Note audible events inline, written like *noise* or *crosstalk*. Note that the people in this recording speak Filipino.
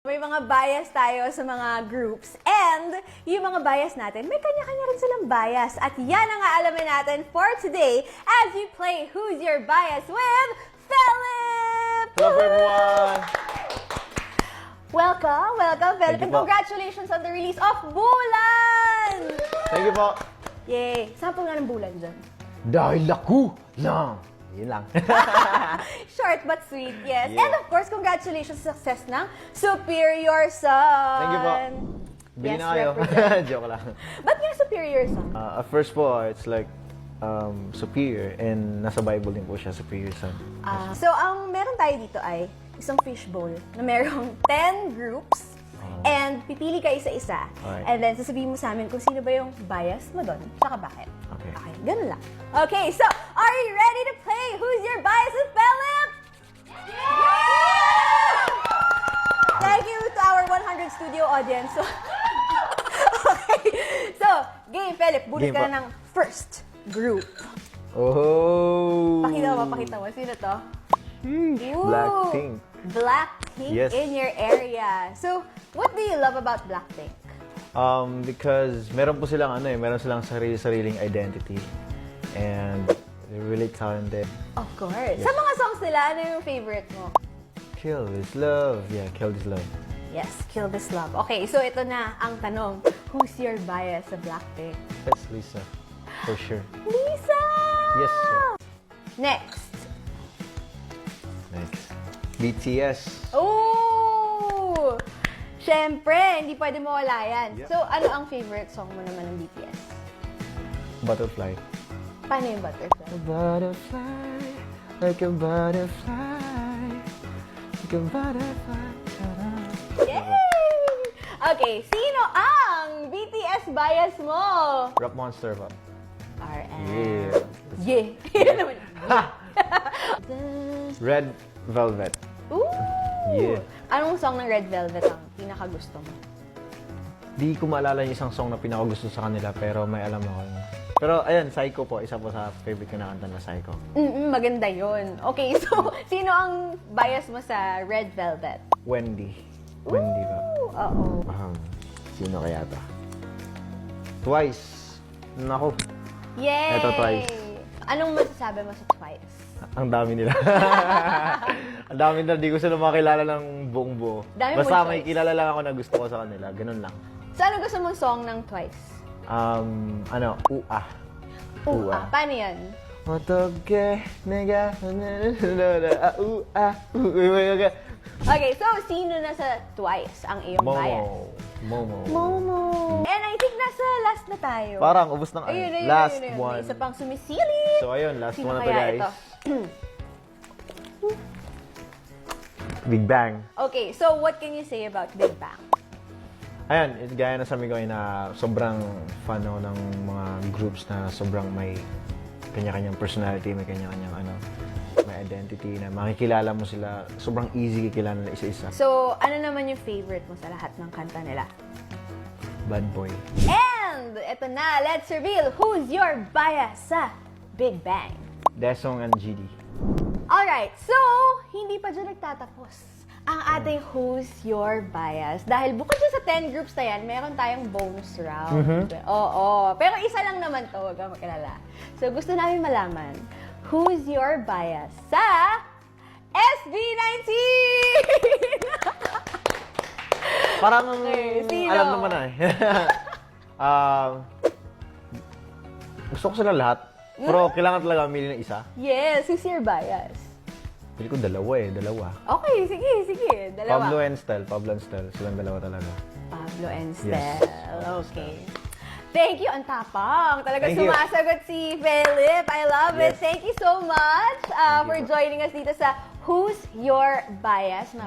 May mga bias tayo sa mga groups. And yung mga bias natin, may kanya-kanya rin silang bias. At yan ang aalamin natin for today as we play Who's Your Bias with Philip! Hello everyone! Welcome, welcome, Philip. And po. congratulations on the release of Bulan! Thank you po. Yay! Sample nga ng Bulan dyan. Dahil ako lang. Yun lang. *laughs* Short but sweet, yes. Yeah. And of course, congratulations sa success ng Superior Son! Thank you po. Bili Yes, na kayo. *laughs* Joke lang. Ba't nga Superior Son? Uh, at first po, it's like um, superior and nasa Bible din po siya, superior son. Ah, so, ang meron tayo dito ay isang fishbowl na merong *laughs* 10 groups and pipili ka isa-isa. Alright. And then, sasabihin mo sa amin kung sino ba yung bias mo doon, tsaka bakit. Okay. Okay, ganun lang. Okay, so, are you ready to play Who's Your Bias with Philip? Thank you to our 100 studio audience. So, *laughs* okay, so, game, Philip, bunot Game ka po. na ng first group. Oh! Pakita mo, pakita mo. Sino to? Ooh, Blackpink. Blackpink Yes. in your area. So, what do you love about Blackpink? Um, because meron po silang ano eh, meron silang sarili-sariling identity. And they're really talented. Of course. Sa mga songs nila, ano yung favorite mo? Kill is love. Yeah, kill is love. Yes, Kill This Love. Okay, so ito na ang tanong. Who's your bias sa Blackpink? That's Lisa. For sure. Lisa! Yes, sir. Next. BTS. Oh! Siyempre, hindi pwede mawala yan. Yeah. So, ano ang favorite song mo naman ng BTS? Butterfly. Paano yung Butterfly? A butterfly, like a butterfly, like a butterfly. Yay! Okay, sino ang BTS bias mo? Rap Monster ba? RM. Yeah. Yeah. *laughs* Yun naman. Ha! Red Velvet. Ooh! Yeah. Anong song ng Red Velvet ang pinakagusto mo? Di ko maalala yung isang song na pinakagusto sa kanila, pero may alam ako. yun. Pero ayun, Psycho po. Isa po sa favorite ko na kanta na Psycho. Mm, maganda yun. Okay, *laughs* so, sino ang bias mo sa Red Velvet? Wendy. Wendy ba? Ooh, Oo. Um, sino kaya to? Twice. Nako, Yay! Eto, Twice. Anong masasabi mo sa Twice? ang dami nila. *laughs* ang dami nila, di ko sila makilala ng buong buo. Dami mo Basta choice. may kilala lang ako na gusto ko sa kanila. Ganun lang. So, ano gusto mong song ng Twice? Um, ano, ua. Ooh, ah, paano yan? Otogge, nega, ah, ua, ua, Okay, so, sino na sa Twice ang iyong bias? Momo. Momo. Momo. And I think nasa last na tayo. Parang ubos ng Ayun, ayun, last ayun, ayun. one. May isa pang sumisilip. So ayun, last Sino one na to kaya guys. ito? *clears throat* Big Bang. Okay, so what can you say about Big Bang? Ayan, it, gaya na sabi ko ay na sobrang fan ako ng mga groups na sobrang may kanya-kanyang personality, may kanya-kanyang ano, may identity na makikilala mo sila. Sobrang easy kikilala nila isa-isa. So, ano naman yung favorite mo sa lahat ng kanta nila? Bad boy. And, eto na, let's reveal who's your bias sa Big Bang. Desong and GD. Alright, so, hindi pa dyan nagtatapos ang ating Who's Your Bias. Dahil bukod dyan sa 10 groups na yan, meron tayong bonus round. Oo, pero isa lang naman to, huwag kang makilala. So, gusto namin malaman, Who's Your Bias sa SB19? *laughs* Parang Okay, sino? alam naman na eh. um, *laughs* gusto ko sila lahat. Pero kailangan talaga mamili ng isa. yes, who's your bias? Pili ko dalawa eh, dalawa. Okay, sige, sige. Dalawa. Pablo and Stel. Pablo and Stel. Silang dalawa talaga. Pablo and Yes. Stel. Okay. Thank you, ang tapang. Talaga Thank you. sumasagot si Philip. I love it. Yes. Thank you so much uh, Thank for you joining us dito sa Who's Your Bias. Maraming